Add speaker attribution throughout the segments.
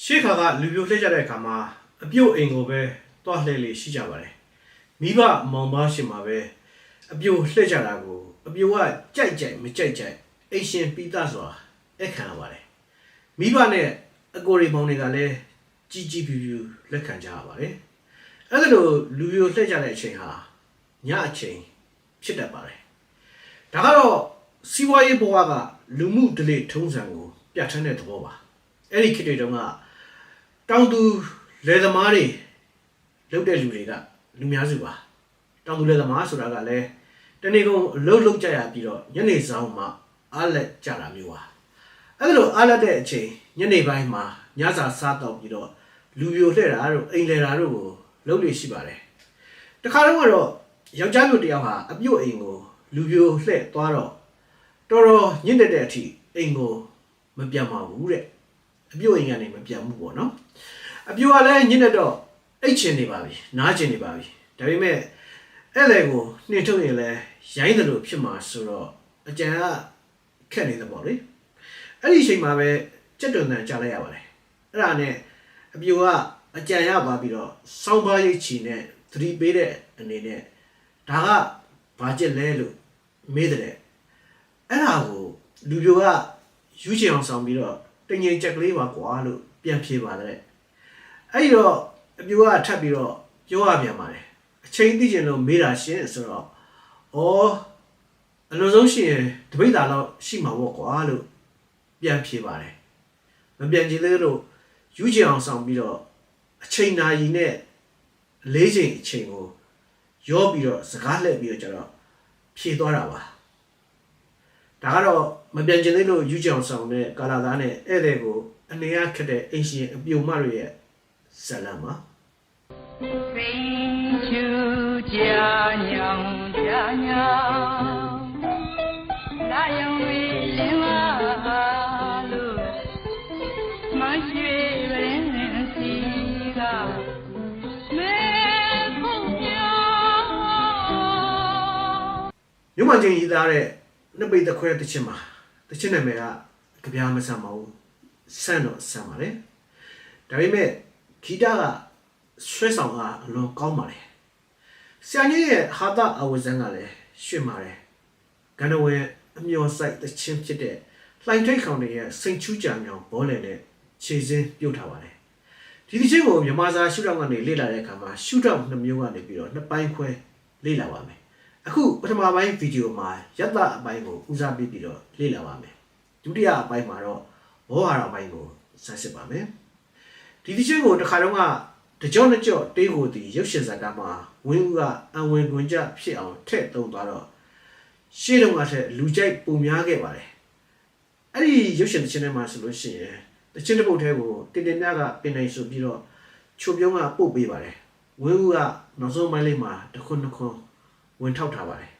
Speaker 1: ရှေ့ခါကလူပြိုလှည့်ကြတဲ့အခါမှာအပြုတ်အိမ်ကိုပဲတွားလှည့်လေရှိကြပါတယ်မိဘမောင်ပါရှင်မှာပဲအပြုတ်လှည့်ကြတာကိုအပြုတ်ကကြိုက်ကြိုက်မကြိုက်ကြိုက်အိမ်ရှင်ပိသစွာအခမ်းရပါတယ်မိဘနဲ့အကိုရီမောင်တွေကလည်းကြီးကြီးပြူပြူလက်ခံကြရပါတယ်အဲ့ဒါလိုလူပြိုလှည့်ကြတဲ့အချိန်ဟာညအချိန်ဖြစ်တတ်ပါတယ်ဒါကတော့စီးပွားရေးဘဝကလူမှုဒလေထုံးစံကိုပြဋ္ဌာန်းတဲ့သဘောပါ အဲ့ဒီခေတ်တွေတုန်းကတောင်သူလယ်သမားတွေလုပ်တဲ့လူတွေကလူများစုပါတောင်သူလယ်သမားဆိုတာကလည်းတနေ့ကုန်အလုပ်လုပ်ကြရပြီးတော့ညနေဆောင်မှအားလက်ကြတာမျိုးပါအဲ့ဒါလိုအားလက်တဲ့အချိန်ညနေပိုင်းမှာညစာစားတော့ပြီးတော့လူပြိုလှည့်တာတို့အိမ်လဲတာတို့ကိုလုပ်လို့ရှိပါတယ်တခါတော့ကတော့ယောက်ျားမျိုးတစ်ယောက်ဟာအပြုတ်အိမ်ကိုလူပြိုလှည့်သွားတော့တော်တော်ညစ်တဲ့တဲ့အထိအိမ်ကိုမပြန်ပါဘူးတဲ့ အပြုတ်အိမ်ကနေမပြန်ဘူးပေါ့နော်အပြိုကလည်းညစ်နေတော့အိတ်ချင်နေပါပြီနားချင်နေပါပြီဒါပေမဲ့အဲ့လေကိုနှင်ထုတ်ရင်လည်းရိုင်းတယ်လို့ဖြစ်မှာဆိုတော့အကြံကခက်နေတယ်ပေါ့လေအဲ့ဒီအချိန်မှာပဲကြက်တွန်တန်ကြားလိုက်ရပါတယ်အဲ့ဒါနဲ့အပြိုကအကြံရပါပြီးတော့စောင်းပါးရိတ်ချီနဲ့သတိပေးတဲ့အနေနဲ့ဒါကဘာကြက်လဲလို့မေးတယ်အဲ့ဒါကိုလူပြိုကယူချင်အောင်ဆောင်ပြီးတော့ တင်ငိမ်ချက်ကလေးပါကွာလို့ပြန်ဖြေပါတယ်အဲ့ဒီတော့အပြိုကထပ်ပြီးတော့ပြောရပြန်ပါတယ်အချိန်သိကျင်လို့မေးတာရှင်ဆိုတော့ဩအလုံးစုံရှင်တပိတ်တာတော့ရှိမှာပေါ့ကွာလို့ပြန်ဖြေပါတယ်မပြန်ကြည့်သေးလို့ယူချင်အောင်ဆောင်ပြီးတော့အချိန်နာရီနဲ့လေးချိန်အချိန်ကိုရောပြီးတော့စကားလှည့်ပြီးတော့ကျတော့ဖြေသွားတာပါဒါကတော့ မပြန်ကျင်သေးလို့ယူချင်အောင်ဆောင်တဲ့ကာလာသားနဲ့ဧည့်သည်ကိုအနေရခက်တဲ့အင်ရှင်အပြုံမတွေရဲ့ ဇလန်ပါ
Speaker 2: 飞秋佳娘佳娘，那样为人啊路，满雪人西个没空调。
Speaker 1: မြို့မှချင်းရေးသားတဲ့နှစ်ပိတ်တစ်ခွဲတစ်ချင်းမှာ တစ်ချင်းနာမည်ကကြပြားမဆန်ပါဘူးဆန်တော့ဆန်ပါလေဒါပေမဲ့ဂီတကဆွဲဆောင်ကအလွန်ကောင်းပါလေဆရာကြီးရဲ့ဟာတာအဝဇန်ကလည်းရှင်းပါတယ်ကန္နဝဲအမျော်ဆိုင်တစ်ချင်းဖြစ်တဲ့လှိုင်ထိတ်ခေါင်တွေရဲ့စိန်ချူးကြံမြောင်ဘောလေနဲ့ခြေစင်းပြုတ်ထားပါတယ်ဒီဒီချင်းကိုမြန်မာစာရှုထောင့်ကနေလေ့လာတဲ့အခါမှာရှုထောင့်နှစ်မျိုးကနေပြီးတော့နှစ်ပိုင်းခွဲလေ့လာပါမယ် အခုပထမပိုင်းဗီဒီယိုမှာယတအပိုင်းကိုဦးစားပေးပြီးတော့လေ့လာပါမယ်ဒုတိယအပိုင်းမှာတော့ဘောဟာရပိုင်းကိုစမ်းစစ်ပါမယ်ဒီဒီချင်းကိုတစ်ခါတော့ကတကြောနှစ်ကြော့တေးကိုတီရုပ်ရှင်ဇာတ်ကားမှာဝင်းဦးကအံဝင်တွင်ကြဖြစ်အောင်ထည့်သုံးသွားတော့ရှေ့တုန်းကထက်လူကြိုက်ပုံများခဲ့ပါတယ်အဲ့ဒီရုပ်ရှင်တစ်ချင်းထဲမှာဆိုလို့ရှိရင်တစ်ချင်းတစ်ပုတ်ထဲကိုတင်တင်မြတ်ကပြင်နိုင်ဆိုပြီးတော့ချိုပြုံးကပို့ပေးပါတယ်ဝင်းဦးကနောက်ဆုံးပိုင်းလေးမှာတစ်ခွန်းတစ်ခွန်း ဝင်ထောက်ထားပါတယ်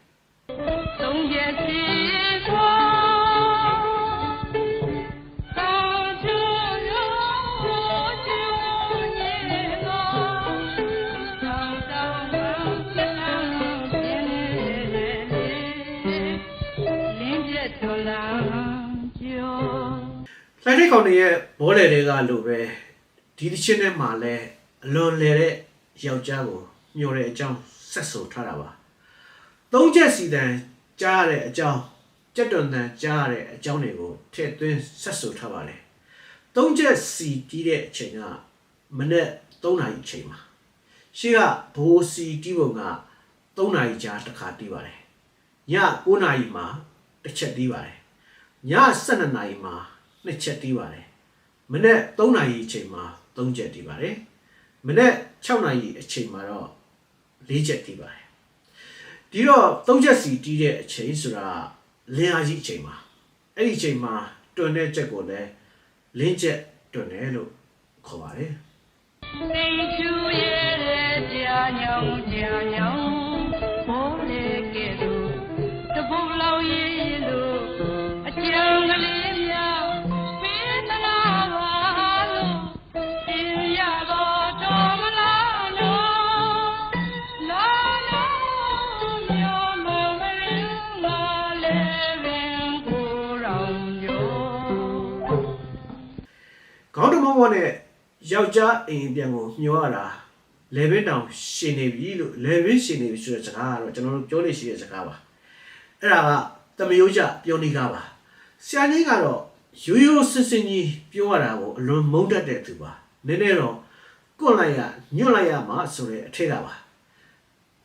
Speaker 1: လိုက်ထိတ်ကောင်တွေရဲ့ဘောလေတွေကလိုပဲဒီတစ်ချင်းထဲမှာလဲအလွန်လေတဲ့ယောက်ျားကိုမျှော်တဲ့အကြောင်းဆက်ဆိုထားတာပါ သုံးချက်စီတန်ကြားရတဲ့အကြောင်းကြက်တွန်တန်ကြားရတဲ့အကြောင်းတွေကိုထည့်သွင်းဆက်ဆိုထားပါတယ်။သုံးချက်စီတီးတဲ့အချိန်ကမနေ့3နာရီအချိန်မှာရှေ့ကဘိုးစီတီးပုံက3နာရီကြာတစ်ခါတီးပါတယ်။ည9နာရီမှာတစ်ချက်တီးပါတယ်။ည12နာရီမှာနှစ်ချက်တီးပါတယ်။မနေ့3နာရီအချိန်မှာ3ချက်တီးပါတယ်။မနေ့6နာရီအချိန်မှာတော့4ချက်တီးပါတယ်။ ဒီတော့3ချက်စီတီးတဲ့အချိန်ဆိုတာလင်းအားကြီးအချိန်မှာအဲ့ဒီအချိန်မှာတွန်တဲ့ချက်ကိုလည်းလင်းချက်တွန်တယ်လို့ခေါ်ပါတယ်။ ဘောနဲ့ယောက်ျားအိမ်ပြန်ကိုညှောရတာလေဘင်းတောင်ရှင်နေပြီလို့လေဘင်းရှင်နေပြီဆိုတဲ့စကားကတော့ကျွန်တော်တို့ပြောနေရှိတဲ့စကားပါအဲ့ဒါကတမယိုးကြပြောနေကားပါဆရာကြီးကတော့ရိုးရိုးစင်စင်ကြီးပြောရတာကိုအလွန်မုန်းတတ်တဲ့သူပါနည်းနည်းတော့ကွန့်လိုက်ရညွန့်လိုက်ရမှာဆိုတဲ့အထက်တာပါ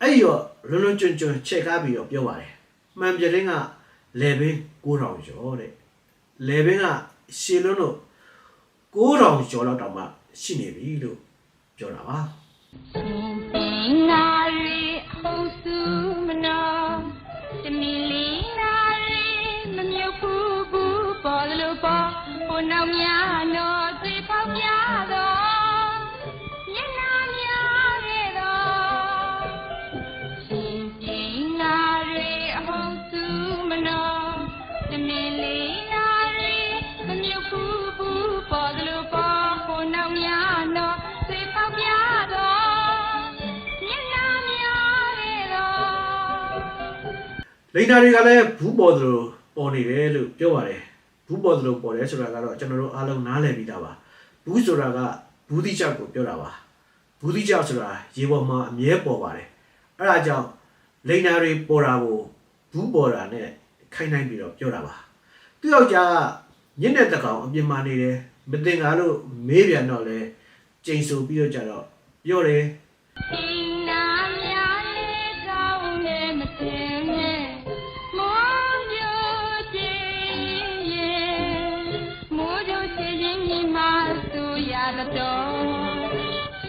Speaker 1: အဲ့ဒီတော့လွန်လွန်ကျွံကျွံချက်ကားပြီးတော့ပြောပါတယ်မှန်ပြတဲ့ကလေဘင်း9000ကျော်တဲ့လေဘင်းကရှေလွန်းတို့ 9000ကျော်လောက်တောင်မှရှိနေပြီလို့ပြောတာပါ
Speaker 2: ရှင်ပင်နာရီဟုတ်စုမနောတမီလီနာရီမမြုပ်ဘူးဘူးပေါ်လို့ပေါ်ဟိုနောက်များတော့သိပေါက်ပြတော့ လိန်နာတွေက
Speaker 1: လည်းဘူးပေါ်သလိုပေါ်နေတယ်လို့ပြောပါတယ်ဘူးပေါ်သလိုပေါ်တယ်ဆိုတာကတော့ကျွန်တော်တို့အားလုံးနားလည်ပြီးသားပါဘူးဆိုတာကဘူးတိကြောက်ကိုပြောတာပါဘူးတိကြောက်ဆိုတာရေပေါ်မှာအမြဲပေါ်ပါတယ်အဲ့ဒါကြောင့်လိန်နာတွေပေါ်တာကိုဘူးပေါ်တာနဲ့ခိုင်းနိုင်ပြီးတော့ပြောတာပါသူ့ယောက်ျားကညစ်တဲ့တကောင်အပြင်မှာနေတယ်မတင်ကားလို့မေးပြန်တော့လဲကျိန်ဆိုပြီးတော့ကြတော့ပြောတယ်
Speaker 2: ချင်းညီမဆိုရတော့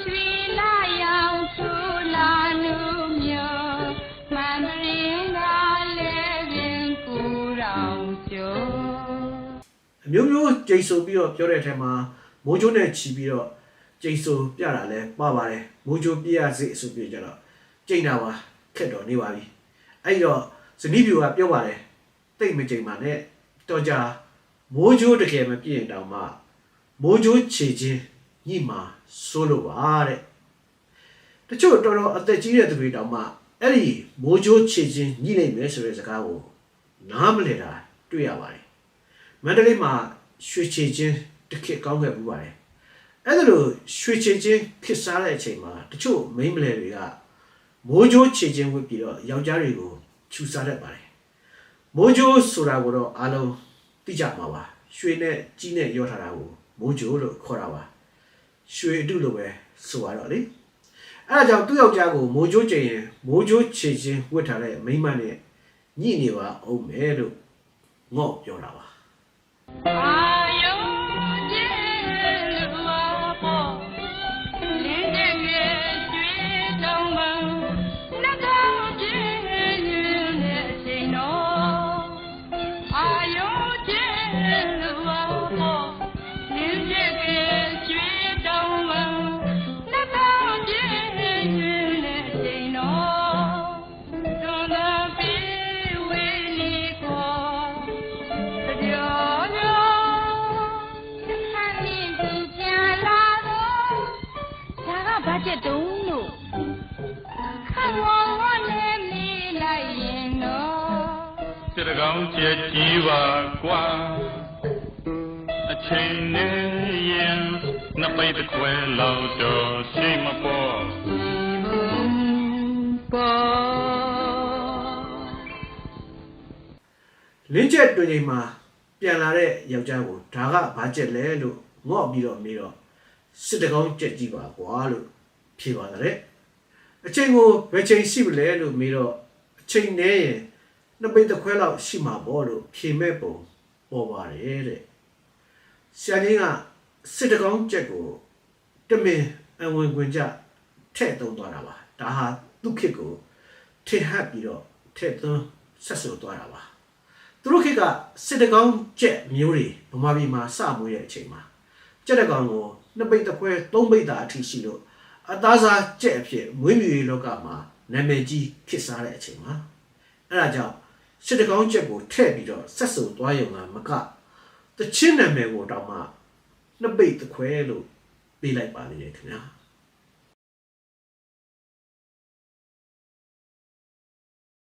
Speaker 2: ရွှေလာရောင်ထူလာလို့မျိုးမန္တရင်ကလည်းရင်ကူတော်ကျော်
Speaker 1: အမျိုးမျိုးကျိန်ဆိုပြီးတော့ပြောတဲ့အထက်မှာမိုးချိုးနဲ့ချီပြီးတော့ကျိန်ဆိုပြတာလဲပါပါတယ်မိုးချိုးပြရစေဆိုပြီးကြတော့ကျိန်တာပါခက်တော့နေပါပြီအဲ့တော့ဇနီးပြူကပြောပါတယ်တိတ်မကျိန်ပါနဲ့တော့ကြမိုးချိုးတကယ်မပြည့်ရင်တောင်မှ မိုးချိုးခြေချင်းညိမှာစိုးလို့ပါတဲ့တချို့တော်တော်အသက်ကြီးတဲ့သူတွေတောင်မှအဲ့ဒီမိုးချိုးခြေချင်းညိနိုင်မယ်ဆိုတဲ့စကားကိုနားမလည်တာတွေ့ရပါတယ်မန္တလေးမှာရွှေချေချင်းတစ်ခေတ်ကောင်းခဲ့ဘူးပါတယ်အဲ့ဒါလို့ရွှေချေချင်းခစ်စားတဲ့အချိန်မှာတချို့မိန်းမလယ်တွေကမိုးကြိုးချေချင်းဝစ်ပြီးတော့ယောက်ျားတွေကိုခြူစားတတ်ပါတယ်မိုးကြိုးဆိုတာကိုတော့အားလုံးသိကြမှာပါရွှေနဲ့ကြီးနဲ့ရောထားတာကို မိုးကြိုးလို့ခေါ်တာပါရွှေအတုလို့ပဲဆိုရတော့လေအဲ့ဒါကြောင့်သူ့ယောက်ျားကိုမိုးကြိုးချင်ရင်မိုးကြိုးချေချင်းဝစ်ထားတဲ့မိန်းမနဲ့ညှိနေပါအောင်မယ်လို့ငေါ့ပြောတာပါ
Speaker 3: စစ်တကောင်းကျက်ကြီးပါကွာအချိန်နဲ့ရင်နှစ်ပိတ်တစ်ခွဲလောက်တော့ရှိမပေါ်
Speaker 2: ပေါ်
Speaker 1: လင်းချက်တွင်ချိန်မှာပြန်လာတဲ့ယောက်ျားကိုဒါကဘာချက်လဲလို့ငေါ့ပြီးတော့မေးတော့စစ်တကောင်းချက်ကြည့်ပါကွာလို့ဖြေပါတဲ့အချိန်ကိုဘယ်ချိန်ရှိမလဲလို့မေးတော့အချိန်နဲ့ရင် နှစ်ပိတ်တစ်ခွဲလောက်ရှိမှာပေါ့လို့ဖြေမဲ့ပုံပေါ်ပါတယ်တဲ့ဆရာကြီးကစစ်တကောင်းချက်ကိုတမင်အဝင်ခွင်ကြထည့်သုံးသွားတာပါဒါဟာသူ့ခစ်ကိုထင်ဟပ်ပြီးတော့ထည့်သွင်းဆက်ဆိုသွားတာပါသူတို့ခေတ်ကစစ်တကောင်းကြက်မျိုးတွေဗမာပြည်မှာစမွေးတဲ့အချိန်မှာကြက်တကောင်ကိုနှစ်ပိတ်တစ်ခွဲသုံးပိတ်တာအထိရှိလို့အသားစားကြက်အဖြစ်မွေးမြူရေးလောကမှာနာမည်ကြီးခစ်စားတဲ့အချိန်မှာအဲ့ဒါကြောင့် စစ်တကောင်းကြက်ကိုထည့်ပြီးတော့ဆက်စုံသွားရုံကမကတချင်းနာမည်ကိုတောင်မှနှစ်ပိတ်တစ်ခွဲလို့ပေးလိုက်ပါလေခင်ဗျာ